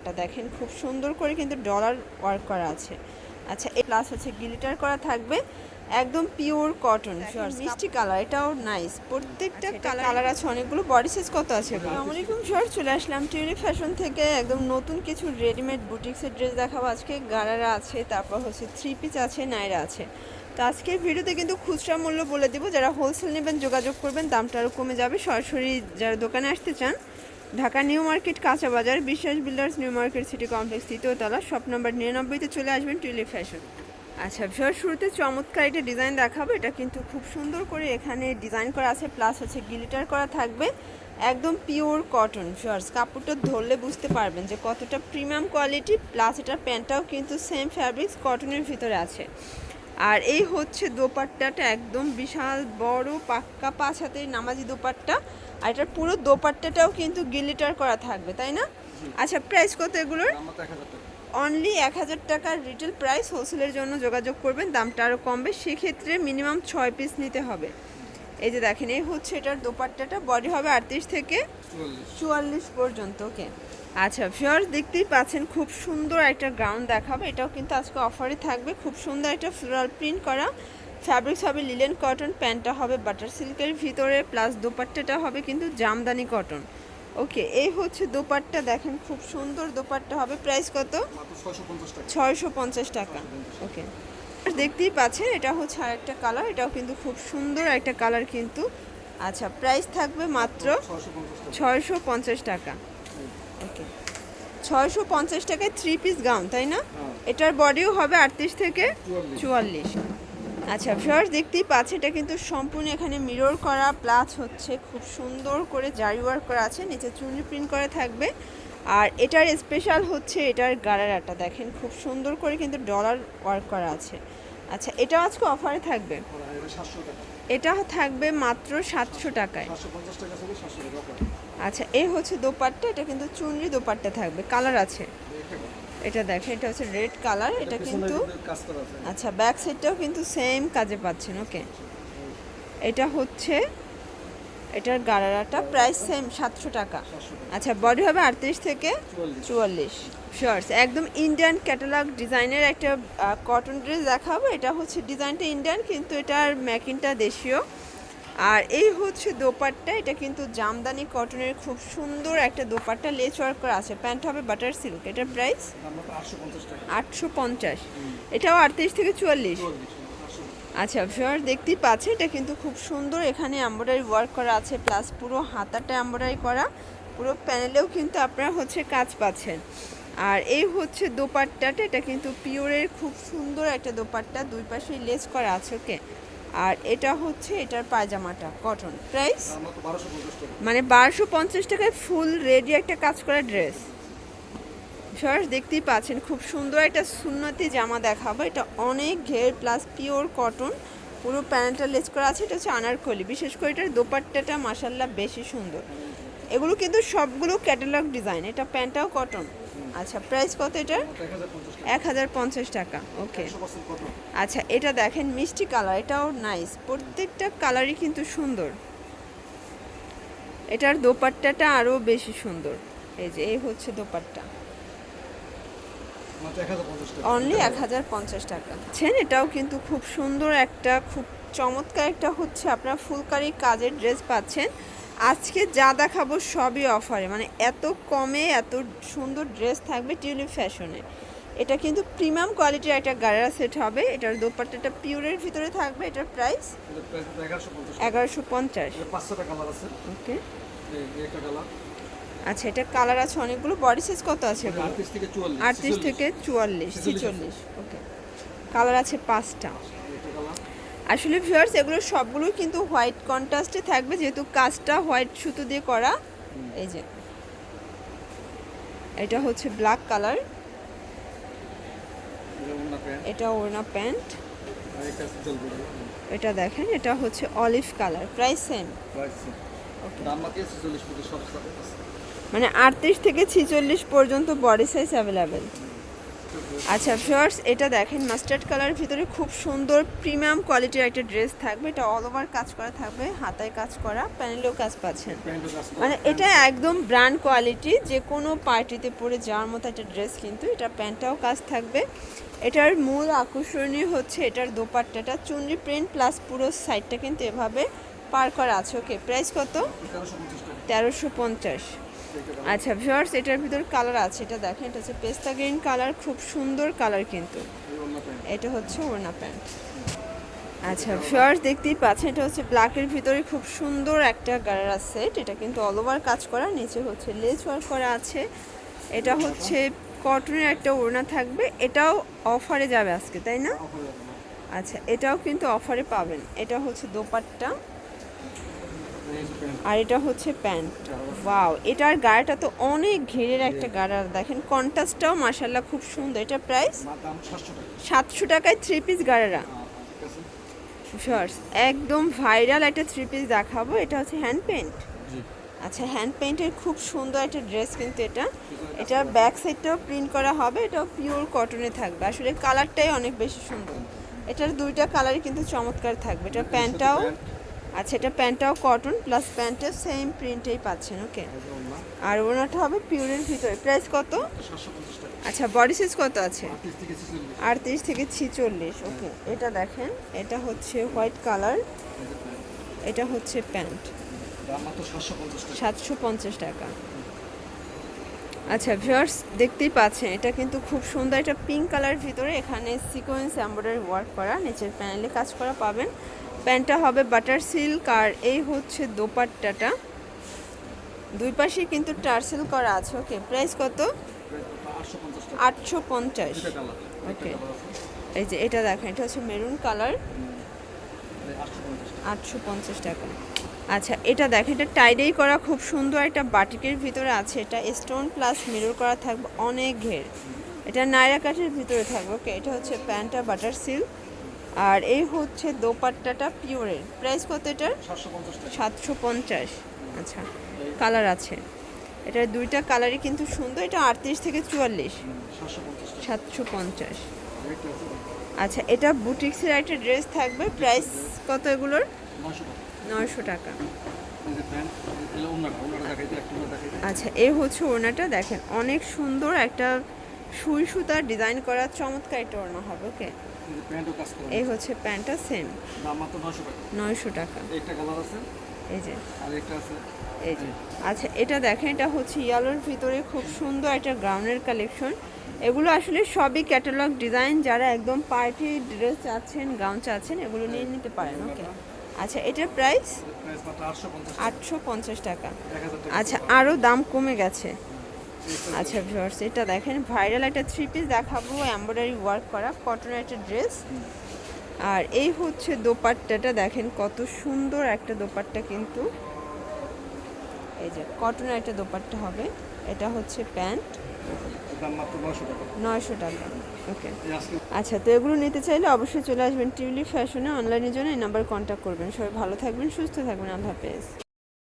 এটা দেখেন খুব সুন্দর করে কিন্তু ডলার ওয়ার্ক করা আছে। আচ্ছা এই প্লাস হচ্ছে গ্লিটার করা থাকবে একদম পিওর কটন মিষ্টি কালার এটাও নাইস প্রত্যেকটা কালার কালার আছে। অনেকগুলো বডি সাইজ কত আছে আলাইকুম শর চলে আসলাম। টিউলিপ ফ্যাশন থেকে একদম নতুন কিছু রেডিমেড বুটিক্সের ড্রেস দেখাবো। আজকে গারারা আছে তারপর হচ্ছে থ্রি পিস আছে নাইরা আছে। তো আজকের ভিডিওতে কিন্তু খুচরা মূল্য বলে দেবো। যারা হোলসেল নেবেন যোগাযোগ করবেন দামটা আরও কমে যাবে। সরাসরি যারা দোকানে আসতে চান ঢাকা নিউ মার্কেট, কাঁচা বাজার, Biswas builders, new market city complex, তৃতীয় তলা, শপ নাম্বার নিরানব্বইতে চলে আসবেন টুইলি ফ্যাশন। আচ্ছা ভিওর শুরুতে চমৎকার একটা ডিজাইন দেখাবো। এটা কিন্তু খুব সুন্দর করে এখানে ডিজাইন করা আছে, প্লাস হচ্ছে গিলিটার করা থাকবে। একদম পিওর কটন ভিওর্স কাপড়টা ধরলে বুঝতে পারবেন যে কতটা প্রিমিয়াম কোয়ালিটি, প্লাস এটার প্যান্টটাও কিন্তু সেম ফ্যাব্রিক্স কটনের ভিতরে আছে। আর এই হচ্ছে দোপাট্টাটা একদম বিশাল বড় পাক্কা পাঁচ হাতের নামাজি দোপাট্টা। আর এটার পুরো দোপাট্টাটাও কিন্তু গিলিটার করা থাকবে তাই না? আচ্ছা প্রাইস কত এগুলোর? অনলি এক হাজার টাকার রিটেল প্রাইস হোলসেলের জন্য যোগাযোগ করবেন দামটা আরও কমবে। সেক্ষেত্রে মিনিমাম ছয় পিস নিতে হবে। এই যে দেখেন এই হচ্ছে এটার দোপাট্টাটা বডি হবে আটত্রিশ থেকে চুয়াল্লিশ। পর্যন্ত ওকে আচ্ছা ফিওর দেখতেই পাচ্ছেন খুব সুন্দর একটা গ্রাউন্ড দেখাবো। এটাও কিন্তু আজকে অফারে থাকবে। খুব সুন্দর একটা ফ্লোরাল প্রিন্ট করা। ফ্যাব্রিক্স হবে লিলেন কটন প্যান্টটা হবে বাটার সিল্কের ভিতরে প্লাস দোপাট্টাটা হবে কিন্তু জামদানি কটন ওকে এই হচ্ছে দোপাট্টা দেখেন খুব সুন্দর দোপাট্টা হবে। প্রাইস কত? ছয়শো পঞ্চাশ টাকা। ওকে দেখতেই পাচ্ছেন এটা হচ্ছে আর একটা কালার এটাও কিন্তু খুব সুন্দর একটা কালার কিন্তু। আচ্ছা প্রাইস থাকবে মাত্র ছয়শো পঞ্চাশ টাকা। ওকে ছয়শো পঞ্চাশ টাকায় থ্রি পিস গাউন তাই না? এটার বডিও হবে আটত্রিশ থেকে চুয়াল্লিশ। আচ্ছা ভিউয়ার্স দেখতেই পাচ্ছেন এটা কিন্তু সম্পূর্ণ এখানে মিরর করা প্লাস হচ্ছে খুব সুন্দর করে জারি ওয়ার্ক করা আছে নিচে চুনি প্রিন্ট করে থাকবে। আর এটার স্পেশাল হচ্ছে এটার গারারাটা দেখেন খুব সুন্দর করে কিন্তু ডলার ওয়ার্ক করা আছে। আচ্ছা এটাও আজকে অফারে থাকবে? এটা থাকবে মাত্র সাতশো টাকায়। আচ্ছা এ হচ্ছে দোপাট্টা এটা কিন্তু চুনরি দোপাট্টা থাকবে। কালার আছে। এটা দেখেন এটা হচ্ছে রেড কালার এটা কিন্তু আচ্ছা ব্যাক সাইডটাও কিন্তু সেম কাজে পাচ্ছেন ওকে এটা হচ্ছে এটার গারারাটা প্রাইস সেম সাতশো টাকা। আচ্ছা বডি হবে আটত্রিশ থেকে চুয়াল্লিশ। শর্টস একদম ইন্ডিয়ান ক্যাটালগ ডিজাইনের একটা কটন ড্রেস দেখাবো। এটা হচ্ছে ডিজাইনটা ইন্ডিয়ান কিন্তু এটার ম্যাকিংটা দেশীয়। আর এই হচ্ছে দোপাট্টা। এটা কিন্তু জামদানি কটনের খুব সুন্দর একটা দোপাট্টা। লেচ ওয়ার্ক করা আছে। প্যান্ট হবে বাটার সিল্ক এটার প্রাইস আটশো পঞ্চাশ এটাও আটত্রিশ থেকে চুয়াল্লিশ। আচ্ছা ভিওর দেখতেই পাচ্ছে এটা কিন্তু খুব সুন্দর। এখানে এম্ব্রয়ডারি ওয়ার্ক করা আছে প্লাস পুরো হাতাটা এম্ব্রয়ডারি করা। পুরো প্যানেলেও কিন্তু আপনারা হচ্ছে কাজ পাচ্ছেন। আর এই হচ্ছে দোপাট্টাটা এটা কিন্তু পিওরের খুব সুন্দর একটা দোপাট্টা। দুই পাশে লেস করা আছে ওকে? আর এটা হচ্ছে এটার পায়জামাটা কটন প্রাইস মানে বারোশো পঞ্চাশ টাকায় ফুল রেডি একটা কাজ করা ড্রেস সরাস দেখতেই পাচ্ছেন, খুব সুন্দর একটা সুন্নতি জামা দেখাবো। এটা অনেক ঘের প্লাস পিওর কটন পুরো প্যান্টটা লেস করা আছে, এটা হচ্ছে আনারকলি। বিশেষ করে এটার দোপাট্টাটা মাসাল্লাহ বেশি সুন্দর। এগুলো কিন্তু সবগুলো ক্যাটালগ ডিজাইন এটা প্যান্টটাও কটন আচ্ছা প্রাইস কত এটার? এক হাজার পঞ্চাশ টাকা ওকে আচ্ছা এটা দেখেন, মিষ্টি কালার এটাও নাইস প্রত্যেকটা কালারই কিন্তু সুন্দর। এটার দোপাট্টাটা আরও বেশি সুন্দর। এই যে, এই হচ্ছে দোপাট্টা। অনলি এক হাজার পঞ্চাশ টাকা। ছেন এটাও কিন্তু খুব সুন্দর একটা খুব চমৎকার একটা হচ্ছে আপনার ফুলকারি কাজের ড্রেস পাচ্ছেন। আজকে যা দেখাবো সবই অফারে। মানে এত কমে এত সুন্দর ড্রেস থাকবে টিউলিপ ফ্যাশনে। এটা কিন্তু প্রিমিয়াম কোয়ালিটির একটা গাড়ারা সেট হবে। এটার দোপাট্টাটা পিওরের ভিতরে থাকবে এটার প্রাইস এগারোশো পঞ্চাশ ওকে। আচ্ছা এটা কালার আছে অনেকগুলো। বডি সাইজ কত আছে আটত্রিশ থেকে চুয়াল্লিশ ছিচল্লিশ। ওকে কালার আছে। পাঁচটা। আসলে ভিউয়ার্স এগুলো সবগুলো কিন্তু হোয়াইট কন্ট্রাস্টে থাকবে যেহেতু কাজটা হোয়াইট সুতো দিয়ে করা। এই যে। এটা হচ্ছে ব্ল্যাক কালার এটা ওড়না প্যান্ট এটা দেখেন এটা হচ্ছে অলিভ কালার প্রাইস সেম মানে আটত্রিশ থেকে ছিচল্লিশ পর্যন্ত বডি সাইজ অ্যাভেলেবেল আচ্ছা ফিওর্স এটা দেখেন মাস্টার্ড কালারের ভিতরে খুব সুন্দর প্রিমিয়াম কোয়ালিটির একটা ড্রেস থাকবে। এটা অল ওভার কাজ করা থাকবে হাতায় কাজ করা প্যানেলেও কাজ পাচ্ছেন। মানে এটা একদম ব্র্যান্ড কোয়ালিটি যে কোনো পার্টিতে পরে যাওয়ার মতো একটা ড্রেস কিন্তু এটা প্যান্টটাও কাজ থাকবে। এটার মূল আকর্ষণীয় হচ্ছে এটার দোপাট্টাটা। চুনরি প্রিন্ট প্লাস পুরো সাইডটা কিন্তু এভাবে পার করা আছে। ওকে প্রাইস কত? তেরোশো পঞ্চাশ। আচ্ছা ভিউয়ার্স এটার ভিতর কালার আছে এটা দেখেন এটা হচ্ছে পেস্তা গ্রিন কালার খুব সুন্দর কালার কিন্তু। এটা হচ্ছে ওড়না প্যান্ট আচ্ছা ভিউয়ার্স দেখতেই পাচ্ছেন এটা হচ্ছে ব্ল্যাকের ভিতরে খুব সুন্দর একটা গারারা সেট এটা কিন্তু অল ওভার কাজ করা নিচে হচ্ছে লেস ওয়ার্ক করা আছে এটা হচ্ছে কটনের একটা ওড়না থাকবে এটাও অফারে যাবে আজকে তাই না না। আচ্ছা এটাও কিন্তু অফারে পাবেন এটা হচ্ছে দোপাট্টা। আর এটা হচ্ছে প্যান্ট। ওয়াও এটার গাড়িটা তো অনেক ঘেরের একটা গাড়া দেখেন কন্টাসটাও মাসাল্লাহ খুব সুন্দর। এটা প্রাইস 700 সাতশো টাকায় থ্রি পিস গাড়ারা। শর্টস একদম ভাইরাল একটা থ্রি পিস দেখাবো। এটা হচ্ছে হ্যান্ড পেন্ট আচ্ছা হ্যান্ড পেন্টের খুব সুন্দর একটা ড্রেস কিন্তু এটা। এটা ব্যাক সাইডটাও প্রিন্ট করা হবে এটাও পিওর কটনে থাকবে। আসলে কালারটাই অনেক বেশি সুন্দর। এটার দুইটা কালারই কিন্তু চমৎকার থাকবে। এটা প্যান্টটাও আচ্ছা এটা প্যান্টটাও কটন প্লাস প্যান্টেও সেম প্রিন্টেই পাচ্ছেন ওকে। আর ওনাটা হবে পিওরের ভিতরে প্রাইস কত আচ্ছা বডি সাইজ কত আছে 38 থেকে 46 আটত্রিশ থেকে ছিচল্লিশ ওকে এটা দেখেন, এটা হচ্ছে হোয়াইট কালার। এটা হচ্ছে প্যান্ট দাম মাত্র 750 টাকা। সাতশো পঞ্চাশ টাকা আচ্ছা ভিউয়ার্স দেখতেই পাচ্ছেন, এটা কিন্তু খুব সুন্দর একটা পিঙ্ক কালার ভিতরে এখানে সিকোয়েন্স এমব্রয়ডারি ওয়ার্ক করা, নিচের প্যানেলে কাজ করা পাবেন প্যান্টটা হবে বাটার সিল্ক আর এই হচ্ছে দোপাট্টাটা। দুই পাশে কিন্তু টার্সেল করা আছে ওকে। প্রাইস কত? প্রাইস মাত্র 850 টাকা। আটশো পঞ্চাশ আছে। এই যে এটা দেখেন এটা হচ্ছে মেরুন কালার। এই 850 টাকা। আটশো পঞ্চাশ টাকা। আচ্ছা এটা দেখেন এটা টাইডেই করা খুব সুন্দর একটা বাটিকের ভিতরে আছে। এটা স্টোন প্লাস মিরর করা থাকবে অনেক ঘের। এটা নায়রা কাঠের ভিতরে থাকবে ওকে। এটা হচ্ছে প্যান্টটা বাটার সিল্ক। আর এই হচ্ছে দোপাট্টাটা পিওরের প্রাইস কত এটার? সাতশো পঞ্চাশ আচ্ছা কালার আছে। এটার দুইটা কালারই কিন্তু সুন্দর এটা আটত্রিশ থেকে চুয়াল্লিশ। হুম, 750 টাকা। সাতশো পঞ্চাশ। আচ্ছা এটা বুটিক্সের একটা ড্রেস থাকবে প্রাইস কত এগুলোর? নয়শো টাকা। আচ্ছা এ হচ্ছে ওড়নাটা দেখেন অনেক সুন্দর একটা সুই সুতার ডিজাইন করা চমৎকার একটা ওড়না হবে ওকে এই হচ্ছে প্যান্টটা সেম। দাম মাত্র 900 টাকা। নয়শো টাকা। একটা কালার আছে এই যে। আর একটা আছে। এই যে। আচ্ছা এটা দেখেন এটা হচ্ছে ইয়ালোর ভিতরে খুব সুন্দর একটা গ্রাউন্ডের কালেকশন এগুলো আসলে সবই ক্যাটালগ ডিজাইন যারা একদম পার্টি ড্রেস চাচ্ছেন গাউন চাচ্ছেন এগুলো নিয়ে নিতে পারেন ওকে আচ্ছা এটার প্রাইস প্রাইস মাত্র 850 টাকা। আটশো পঞ্চাশ টাকা। আচ্ছা আরও দাম কমে গেছে। আচ্ছা ভিউয়ার্স এটা দেখেন ভাইরাল একটা থ্রি পিস দেখাবো এমব্রয়ডারি ওয়ার্ক করা কটনের একটা ড্রেস আর এই হচ্ছে দোপাট্টাটা দেখেন কত সুন্দর একটা দোপাট্টা কিন্তু। এই যে কটনের একটা দোপাট্টা হবে এটা হচ্ছে প্যান্ট। দাম মাত্র 900 টাকা। নয়শো টাকা ওকে। আচ্ছা তো এগুলো নিতে চাইলে অবশ্যই চলে আসবেন টিউলিপ ফ্যাশনে অনলাইনের জন্য এই নাম্বার কন্ট্যাক্ট করবেন। সবাই ভালো থাকবেন সুস্থ থাকবেন আল্লাহ হাফেজ।